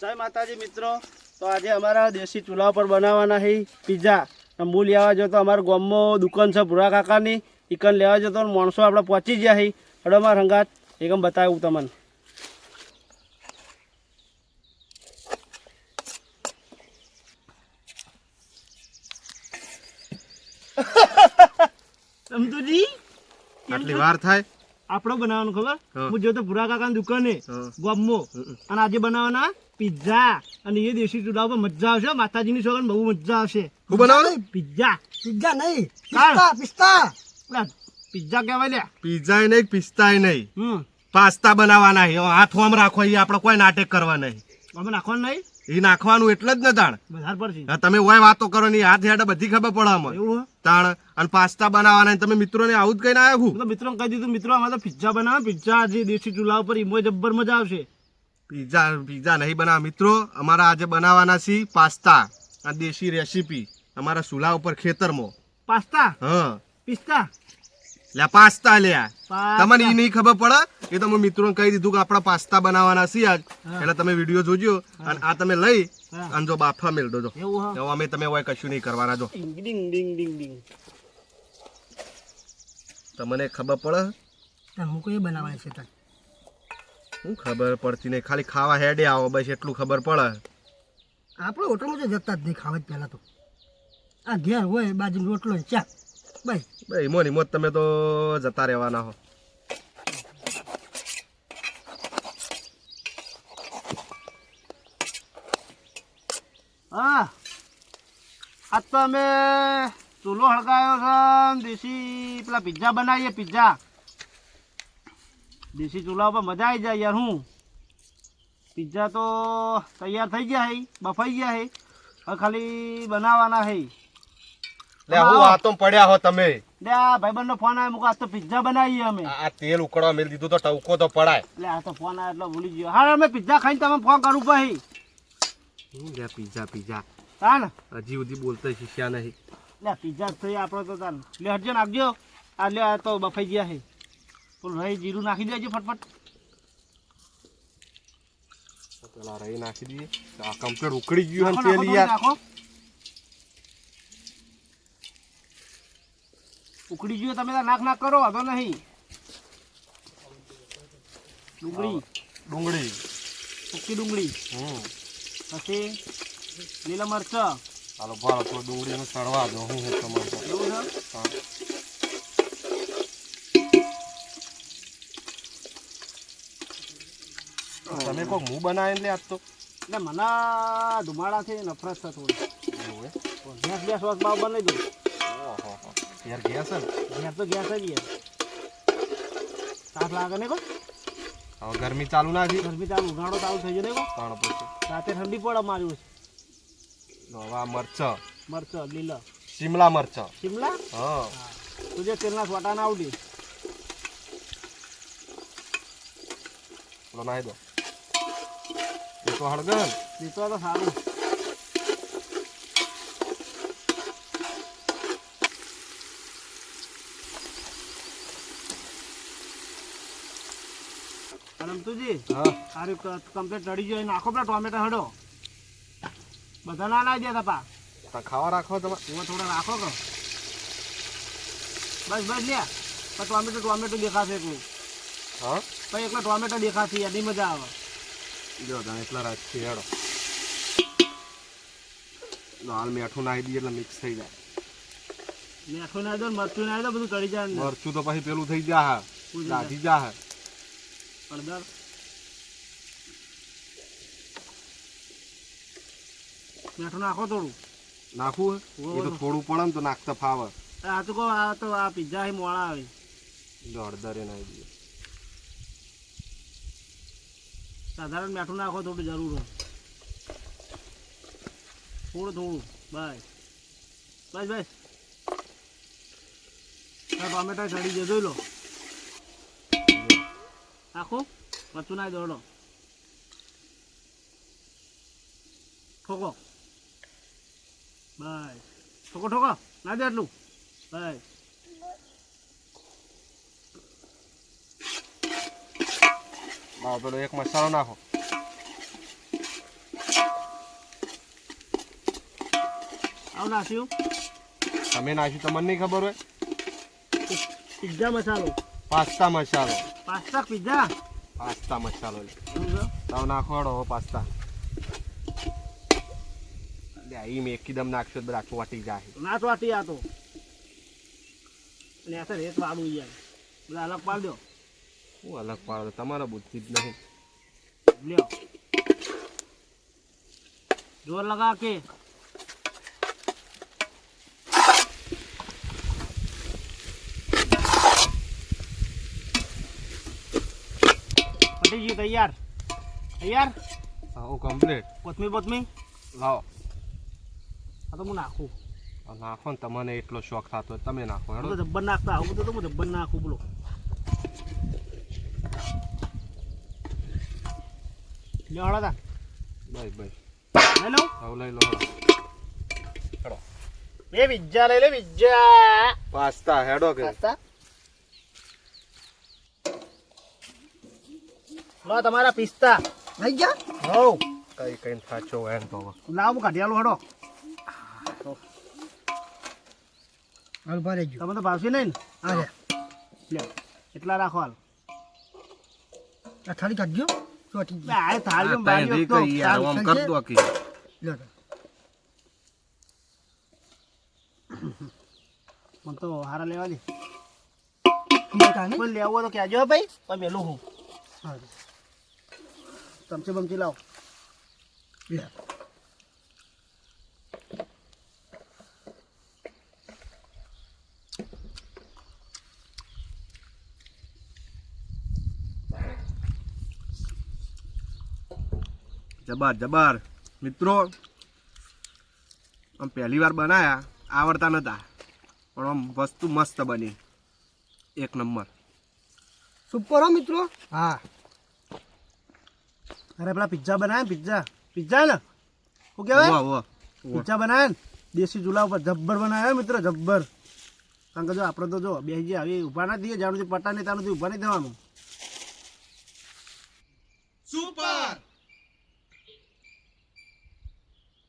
જય માતાજી મિત્રો. તો આજે અમારા દેશી ચૂલા પર બનાવવાના છે પીઝા હું લેવા જતો અમારા ગામમાં દુકાન છે ભૂરા કાકાની. ઈકન લેવા જતો માણસો આપણે પહોંચી ગયા છે હડો મારા રંગાત એકમ બતાવું તમને. સમજુજી? આટલી વાર થાય? આપણો બનાવવાનું ખબર? હા. જોતો ભૂરા કાકા દુકાને ગોમો અને આજે બનાવવાના પિઝા અને એ દેશી ચૂલા ઉપર મજા આવશે માતાજીની છોકરા બહુ મજા આવશે. હું બનાવવાનું? પિઝા પિઝા નહીં. પિસ્તા પિસ્તા. પિઝા કહેવાય લ્યા. પીઝા નહીં પિસ્તા નહીં. પાસ્તા બનાવવાના હાથ આમ રાખો એ આપણે કોઈ નાટક કરવા નહીં અમે નાખવાનું નહીં? એ નાખવાનું એટલે જ ને તાણ. તમે ઓય વાતો કરો ને હાથ હેડે બધી ખબર પડે તાણ અને પાસ્તા બનાવવાના તમે મિત્રોને આવું જ કહીને આવ્યા હું તો કહી દીધું મિત્રો અમારે તો પિઝા બનાવે પિઝા આજે દેશી ચૂલા ઉપર ઈમો જબ્બર મજા આવશે. પીઝા પિઝા નહીં બનાવે મિત્રો અમારા આજે બનાવવાના છે પાસ્તા આ દેશી રેસીપી અમારા ચૂલા ઉપર ખેતરમાં. પાસ્તા? હા. પિસ્તા? લે પાસ્તા લ્યા. પાસ્તા. તમને એ નહીં ખબર પડે? એ તો મેં મિત્રોને કહી દીધું કે આપણા પાસ્તા બનાવવાના છે આજ. એટલે તમે વીડિયો જોજો અને આ તમે લઈ અને જો બાફા મેળજો જો. એવું અમે તમે હોય કશું નહીં કરવાના જો. ડિંગ ડિંગ ડિંગ ડિંગ ડિંગ. તમને ખબર પડે? હું કઈ બનાવવાની છે તને શું ખબર પડતી નહીં. ખાલી ખાવા હેડે આવો બસ એટલું ખબર પડે. આપણે હોટલમાં તો જતા જ નહીં ખાવા જ પહેલાં તો. આ ઘેર હોય બાજુ રોટલો ચા. બસ. ભાઈ મોની મોત તમે તો જતા રહેવાના હો. હા. આજ તો અમે ચૂલો હળગાયો છે દેશી પેલા પિઝા બનાવીએ પિઝા દેશી ચૂલા ઉપર મજા આવી જાય યાર હું. પિઝા તો તૈયાર થઈ ગયા હે બફાઈ ગયા હે હવે ખાલી બનાવવાના હે. લે હું વાતો પડ્યા હો તમે. લે આ ભાઈબંધનો ફોન આવ્યો મુકા આજ તો પિઝા બનાવીએ અમે. આ તેલ ઉકળવા મેલ દીધું તો ટવકો તો પડાય. એટલે આ તો ફોન આવ્યો એટલે ભૂલી ગયો. હા અમે પિઝા ખાઈને તમે ફોન કરું પછી શું લે પીઝા પીઝા. હા હજી સુધી બોલતા શીખ્યા નહીં. લે પીઝા થઈ આપણો તો તાન. લે હટજો નાખજો. આ લે આ તો બફાઈ ગયા છે. પણ રહી જીરું નાખી દેજો ફટફટ. પેલા રહી નાખી દઈએ. આ કમ્પ્લીટ ઉકળી ગયું નાખો, હે નાખો, તેલ યાર. ઉકળી ગયું તમે નાખ નાખ કરો વાંધો નહીં. ડુંગળી. ડુંગળી. સુકી ડુંગળી. હમ. પછી લીલા મરચા. હાલો ભાલો તો ડુંગળીનું સડવા દો હું હું તમારે. એવું છે? હા. તમે કોઈ મું બનાવીને લે આજ તો. એટલે મને ધુમાડાથી નફરત છે થોડી હે? ગેસ ગેસ વખત ભાવ બનાવી દઉં. ઓહો યાર ગેસ હે ને? ગેસ તો ગેસ જ યાર તાપ લાગે ને કો હવે ગરમી ચાલુ ના થઈ. ગરમી ચાલુ ઉનાળો ચાલુ થઈ ગયો દેખો. તાણ પછી રાતે ઠંડી પડે માર્યું છે હવે મરચ. મરચ લીલા. શિમલા મરચ. શિમલા? હા. તુજે તેલના છોટા ના આવડી. પેલો નાહી દો. તો હળગન. દીતો તો સારું. હા. સારું કમ્પ્લીટ ચડી ગયો. નાખો પેલા ટોમેટા હડો. બધા ના ના ગયા તપા. ખાવા રાખો તમે. થોડા રાખો કહો બસ બસ લે પણ ટોમેટો ટોમેટો દેખાશે એકલું હા? એકલા ટોમેટો દેખાશે એની મજા આવે. જો તમે એટલા રાખી હેડો. લાલ મીઠું નાખી દઈએ એટલે મિક્સ થઈ જાય. મેઠું નાખી દો મરચું નાખી દો બધું ચડી જાય મરચું તો પછી પેલું થઈ જાય? દાઢી જા હળદર. મેઠું નાખો થોડું. નાખવું? એ તો થોડું પડે ને તો નાખતા ફાવે. આ તો કહો આ તો આ પિઝા હે મોળા આવે. જો એ નાખી દઈએ સાધારણ મેઠું નાખો થોડું જરૂર થોડું થોડું. બસ. બસ બસ. ટોમેટો ચડી જજો લો. આખું મરચું નાખી દોડો ઠોકો. બસ. ઠોકો ઠોકો. ના દે એટલું બસ. લાવો પેલો એક મસાલો નાખો. આવ નાખ્યું? તમે નાખ્યું તમને નહીં ખબર હોય. પિઝા મસાલો. પાસ્તા મસાલો. પાસ્તા પીઝા પાસ્તા મસાલો? તાવ નાખવાડો પાસ્તા. લે ઈ મેં એકદમ નાખશો બધા વાટી જાય. ના ચોટી આ તો. અને આ તો રેત વાળું યાર. બધા અલગ પાડ દો. હું અલગ પાડ? દો તમારા બુદ્ધિ જ નહીં. લ્યો. જોર લગા કે. પતી ગયું તૈયાર. તૈયાર? આવું કમ્પ્લીટ કોથમી બોથમી લાવો. આ તો હું નાખું. નાખો ને તમને એટલો શોખ થતો તમે નાખો હું હેડો તો જબ્બર નાખતા આવું બધું તો હું જબ્બર નાખું બોલો. લ્યો હળો તા બસ બસ. લઈ લઉં હવે લઈ લો હેડો. બે પિઝ્ઝા લઈ લે પિઝ્ઝા પાસ્તા હેડો કે. પાસ્તા? લો તમારા પિસ્તા. લઈ ગયા હો કઈ કઈ થાચો એમ તો. લાવ હું કાઢી આલું હડો. હાલ ભારે જો તમે તો ભાવશે નહીં આ લે. લે એટલા રાખો હાલ. આ થાળી કાઢજો. ચોટી આ તો યાર, આમ કર દો કી. લ્યો મને તો હારા લેવા દે. લેવો તો કહેજો હો ભાઈ. પણ મેલું હું. હા, ચમચી બમચી લાવ લે. જબર જબર મિત્રો આમ પહેલી વાર બનાવ્યા આવડતા નતા પણ આમ વસ્તુ મસ્ત બની. એક નંબર. સુપર હો મિત્રો? હા. અરે પેલા પિઝા બનાવે પિઝા પિઝ્ઝા ને? શું કહેવાય? પિઝા બનાવે ને દેશી ચૂલા ઉપર જબ્બર બનાવ્યા મિત્રો જબ્બર. કારણ કે જો આપણે તો જો બે જે આવી ઊભા ના જાણું જ્યાં સુધી પટા નહીં ત્યાં સુધી ઊભા નહીં થવાનું.